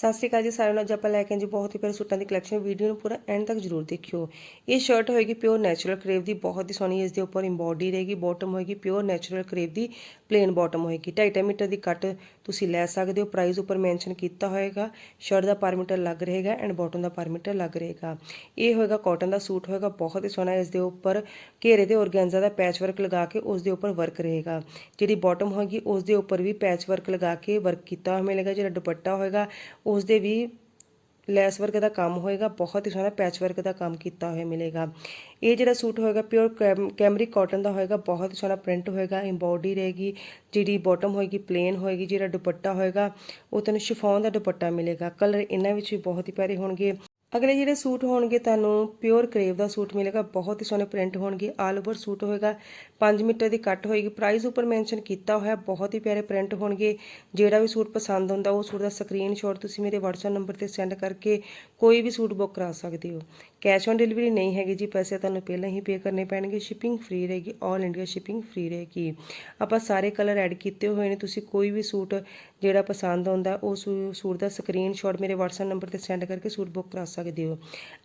ਸਤਿ ਸ਼੍ਰੀ ਅਕਾਲ ਜੀ ਸਾਰਿਆਂ ਨੂੰ। ਅੱਜ ਆਪਾਂ ਲੈ ਕੇ ਆਏ ਜੀ ਬਹੁਤ ਹੀ ਪਿਆਰੇ ਸੂਟਾਂ ਦੀ ਕਲੈਕਸ਼ਨ ਵੀਡੀਓ ਨੂੰ ਪੂਰਾ ਐਂਡ ਤੱਕ ਜਰੂਰ ਦੇਖਿਓ। ਇਹ ਸ਼ਰਟ ਹੋਏਗੀ ਪਿਓਰ ਨੈਚੁਰਲ ਕਰੇਵ ਦੀ। ਬਹੁਤ ਹੀ ਸੋਹਣੀ ਇਸ ਦੇ ਉੱਪਰ ਇੰਬੋਡੀ ਰਹੇਗੀ। ਬਾਟਮ ਹੋਏਗੀ ਪਿਓਰ ਨੈਚੁਰਲ ਕਰੇਵ ਦੀ। ਪਲੇਨ ਬਾਟਮ ਹੋਏਗੀ। 2.5 ਮੀਟਰ ਦੀ ਕੱਟ ਤੁਸੀਂ ਲੈ ਸਕਦੇ ਹੋ। ਪ੍ਰਾਈਸ ਉੱਪਰ ਮੈਂਸ਼ਨ ਕੀਤਾ ਹੋਏਗਾ। ਸ਼ਰਟ ਦਾ ਪਰ ਮੀਟਰ ਲੱਗ ਰਹੇਗਾ ਐਂਡ ਬਾਟਮ ਦਾ ਪਰ ਮੀਟਰ ਲੱਗ ਰਹੇਗਾ। ਇਹ ਹੋਏਗਾ ਕਾਟਨ ਦਾ ਸੂਟ ਹੋਏਗਾ, ਬਹੁਤ ਹੀ ਸੋਹਣਾ ਇਸ ਦੇ ਉੱਪਰ ਘੇਰੇ ਤੇ ਔਰਗੈਂਜ਼ਾ ਦਾ ਪੈਚ ਵਰਕ ਲਗਾ ਕੇ ਉਸ ਦੇ ਉੱਪਰ ਵਰਕ ਰਹੇਗਾ। ਜਿਹੜੀ ਬਾਟਮ ਹੋਏਗੀ ਉਸ ਦੇ ਉੱਪਰ ਵੀ ਪੈਚ ਵਰਕ ਲਗਾ ਕੇ ਵਰਕ ਕੀਤਾ ਹੋਇਆ ਮਿਲੇਗਾ। ਜਿਹੜਾ ਦੁਪੱਟਾ ਹੋਏਗਾ ਉਸ ਦੇ ਵੀ ਲੈਸ ਵਰਕ ਦਾ ਕੰਮ ਹੋਏਗਾ, ਬਹੁਤ ਹੀ ਸੋਹਣਾ ਪੈਚ ਵਰਕ ਦਾ ਕੰਮ ਕੀਤਾ ਹੋਇਆ ਮਿਲੇਗਾ। ਇਹ ਜਿਹੜਾ ਸੂਟ ਹੋਏਗਾ ਪਿਓਰ ਕੈਮਰਿਕ ਕਾਟਨ ਦਾ ਹੋਏਗਾ, ਬਹੁਤ ਹੀ ਸੋਹਣਾ ਪ੍ਰਿੰਟ ਹੋਏਗਾ ਇੰਬੋਡੀ ਰਹੇਗੀ, ਜਿਹੜੀ ਬਾਟਮ ਹੋਏਗੀ ਪਲੇਨ ਹੋਏਗੀ, ਜਿਹੜਾ ਦੁਪੱਟਾ ਹੋਏਗਾ, ਉਹ ਤੈਨੂੰ ਸ਼ਿਫੋਨ ਦਾ ਦੁਪੱਟਾ ਮਿਲੇਗਾ। ਕਲਰ ਇਹਨਾਂ ਵਿੱਚ ਵੀ ਬਹੁਤ ਹੀ ਪਿਆਰੇ ਹੋਣਗੇ। ਅਗਲੇ ਜਿਹੜੇ ਸੂਟ ਹੋਣਗੇ, ਤੁਹਾਨੂੰ ਪਿਓਰ ਕਰੇਵ ਦਾ ਸੂਟ ਮਿਲੇਗਾ, ਬਹੁਤ ਹੀ ਸੋਹਣੇ ਪ੍ਰਿੰਟ ਹੋਣਗੇ ਆਲ ਓਵਰ ਸੂਟ ਹੋਏਗਾ। 5 ਮੀਟਰ ਦੀ ਕੱਟ ਹੋਏਗੀ ਪ੍ਰਾਈਸ ਉੱਪਰ ਮੈਂਸ਼ਨ ਕੀਤਾ ਹੋਇਆ, ਬਹੁਤ ਹੀ ਪਿਆਰੇ ਪ੍ਰਿੰਟ ਹੋਣਗੇ। ਜਿਹੜਾ ਵੀ ਸੂਟ ਪਸੰਦ ਹੁੰਦਾ, ਉਹ ਸੂਟ ਦਾ ਸਕਰੀਨਸ਼ਾਟ ਤੁਸੀਂ ਮੇਰੇ WhatsApp ਨੰਬਰ ਤੇ ਸੈਂਡ ਕਰਕੇ ਕੋਈ ਵੀ ਸੂਟ ਬੁੱਕ ਕਰਾ ਸਕਦੇ ਹੋ। ਕੈਸ਼ ਔਨ ਡਿਲੀਵਰੀ ਨਹੀਂ ਹੈਗੀ ਜੀ, ਪੈਸੇ ਤੁਹਾਨੂੰ ਪਹਿਲਾਂ ਹੀ ਪੇ ਕਰਨੇ ਪੈਣਗੇ ਸ਼ਿਪਿੰਗ ਫ੍ਰੀ ਰਹੇਗੀ ਆਲ ਇੰਡੀਆ ਸ਼ਿਪਿੰਗ ਫ੍ਰੀ ਰਹੇਗੀ। ਆਪਾਂ ਸਾਰੇ ਕਲਰ ਐਡ ਕੀਤੇ ਹੋਏ ਨੇ, ਤੁਸੀਂ ਕੋਈ ਵੀ ਸੂਟ ਜਿਹੜਾ ਪਸੰਦ ਆਉਂਦਾ, ਉਹ ਸੂਟ ਦਾ ਸਕਰੀਨਸ਼ਾਟ ਮੇਰੇ WhatsApp ਨੰਬਰ ਤੇ ਸੈਂਡ ਕਰਕੇ ਸੂਟ ਬੁੱਕ ਕਰਾ ਸਕਦੇ ਹੋ।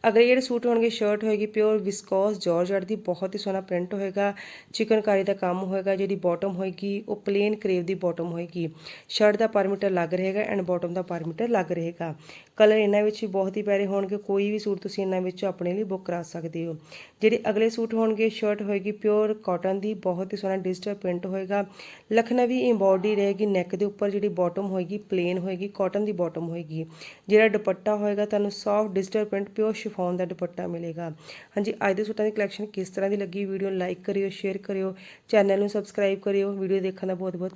ਅਗਲੇ ਜਿਹੜੇ ਸੂਟ ਹੋਣਗੇ ਸ਼ਰਟ ਹੋਏਗੀ ਪਿਓਰ ਵਿਸਕੋਸ ਜਾਰਜਟ ਦੀ ਬਹੁਤ ਹੀ ਸੋਹਣਾ ਪ੍ਰਿੰਟ ਹੋਏਗਾ, ਚਿਕਨਕਾਰੀ ਦਾ ਕੰਮ ਹੋਏਗਾ, ਜਿਹੜੀ ਬਾਟਮ ਹੋਏਗੀ, ਉਹ ਪਲੇਨ ਕਰੇਵ ਦੀ ਬਾਟਮ ਹੋਏਗੀ। ਸ਼ਰਟ ਦਾ ਪਰਮੀਟਰ ਲੱਗ ਰਹੇਗਾ ਐਂਡ ਬਾਟਮ ਦਾ ਪਰਮੀਟਰ ਲੱਗ ਰਹੇਗਾ। ਕਲਰ ਇਹਨਾਂ ਵਿੱਚ ਬਹੁਤ ਹੀ ਪਿਆਰੇ ਹੋਣਗੇ, ਕੋਈ ਵੀ ਸੂਟ ਤੁਸੀਂ ਇਹਨਾਂ ਵਿੱਚ ਆਪਣੇ ਲਈ ਬੁੱਕ ਕਰਾ ਸਕਦੇ ਹੋ। ਜਿਹੜੇ ਅਗਲੇ ਸੂਟ ਹੋਣਗੇ ਸ਼ਰਟ ਹੋਏਗੀ ਪਿਓਰ ਕਾਟਨ ਦੀ, ਬਹੁਤ ਹੀ ਸੋਹਣਾ ਡਿਜੀਟਲ ਪ੍ਰਿੰਟ ਹੋਏਗਾ। ਲਖਨਵੀ ਇੰਬੋਡੀ ਰਹੇਗੀ ਨੈਕ ਦੇ ਉੱਪਰ, ਜਿਹੜੀ ਬਾਟਮ ਹੋਏਗੀ ਪਲੇਨ ਹੋਏਗੀ ਕਾਟਨ ਦੀ ਬਾਟਮ ਹੋਏਗੀ। ਜਿਹੜਾ ਦੁਪੱਟਾ ਹੋਏਗਾ, ਤੁਹਾਨੂੰ soft digital print pure chiffon ਦਾ ਦੁਪੱਟਾ ਮਿਲੇਗਾ। ਹਾਂਜੀ, ਅੱਜ ਦੇ ਸੂਟਾਂ ਦੀ ਕਲੈਕਸ਼ਨ ਕਿਸ ਤਰ੍ਹਾਂ ਦੀ ਲੱਗੀ? ਵੀਡੀਓ ਲਾਈਕ ਕਰਿਓ ਸ਼ੇਅਰ ਕਰਿਓ ਚੈਨਲ ਨੂੰ ਸਬਸਕ੍ਰਾਈਬ ਕਰਿਓ। ਵੀਡੀਓ ਦੇਖਣ ਦਾ ਬਹੁਤ ਬਹੁਤ